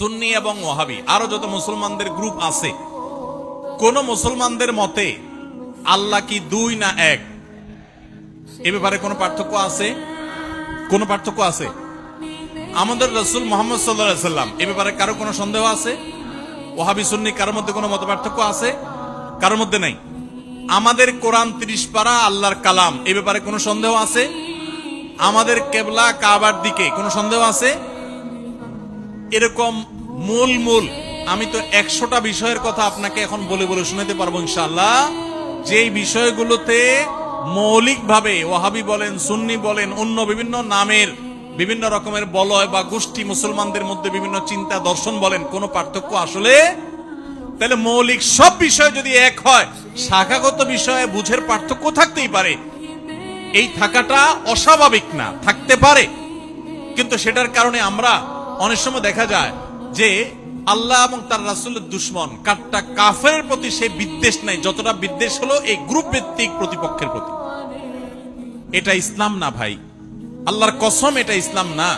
সুন্নি এবং ওহাবি আরও যত মুসলমানদের গ্রুপ আছে, কোন মুসলমানদের মতে আল্লাহ কি দুই না এক? এ ব্যাপারে কোনো পার্থক্য আছে? কোনো পার্থক্য আছে? আমাদের রসুল মোহাম্মদ সাল্লাহ সাল্লাম এ ব্যাপারে কারও কোনো সন্দেহ আছে? ওহাবি সুন্নি, কারোর মধ্যে কোনো মত পার্থক্য আছে? কারোর মধ্যে নাই। আমাদের কোরআন তিরিশ পারা আল্লাহর কালাম, এ ব্যাপারে কোনো সন্দেহ আছে? আমাদের কেবলা কাবার দিকে কোনো সন্দেহ আছে? এরকম মূল মূল, আমি তো একশোটা বিষয়ের কথা আপনাকে এখন বলে বলে শুনাতে পারব ইনশাল্লাহ যেই বিষয়গুলোতে মৌলিকভাবে ওহাবি বলেন, সুন্নি বলেন, অন্য বিভিন্ন নামের বিভিন্ন রকমের বলয় বা গোষ্ঠী মুসলমানদের মধ্যে বিভিন্ন চিন্তা দর্শন বলেন, কোনো পার্থক্য আসলে? তাহলে মৌলিক সব বিষয় যদি এক হয়, শাখাগত বিষয়ে বুঝের পার্থক্য থাকতেই পারে। এই থাকাটা অস্বাভাবিক না, থাকতে পারে। কিন্তু সেটার কারণে আমরা অনেক সময় দেখা যায় যে আল্লাহ এবং তার রাসুলের দুশ্মন কাটটা কাফের প্রতি সে বিদ্বেষ নাই, যতটা বিদ্বেষ হলো এই গ্রুপ ভিত্তিক প্রতিপক্ষের প্রতি। এটা ইসলাম না ভাই। আল্লাহর কসম, এটা ইসলাম না।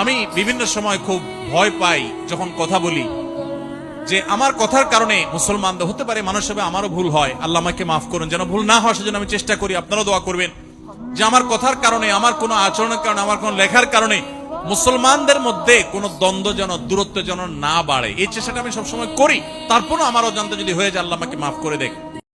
আমি বিভিন্ন সময় খুব ভয় পাই যখন কথা বলি যে আমার কথার কারণে মুসলমানদের হতে পারে, মানুষ হবে আমারও ভুল হয়। আল্লাহ আমাকে মাফ করুন, যেন ভুল না হয় সেজন্য আমি চেষ্টা করি, আপনারাও দোয়া করবেন যে আমার কথার কারণে, আমার কোনো আচরণের কারণে, আমার কোনো লেখার কারণে মুসলমানদের মধ্যে কোনো দ্বন্দ্ব যেন, দূরত্ব যেন না বাড়ে, এই চেষ্টাটা আমি সবসময় করি। তারপরও আমার অজান্তে যদি হয়ে যায়, আল্লাহ আমাকে মাফ করে দেখ।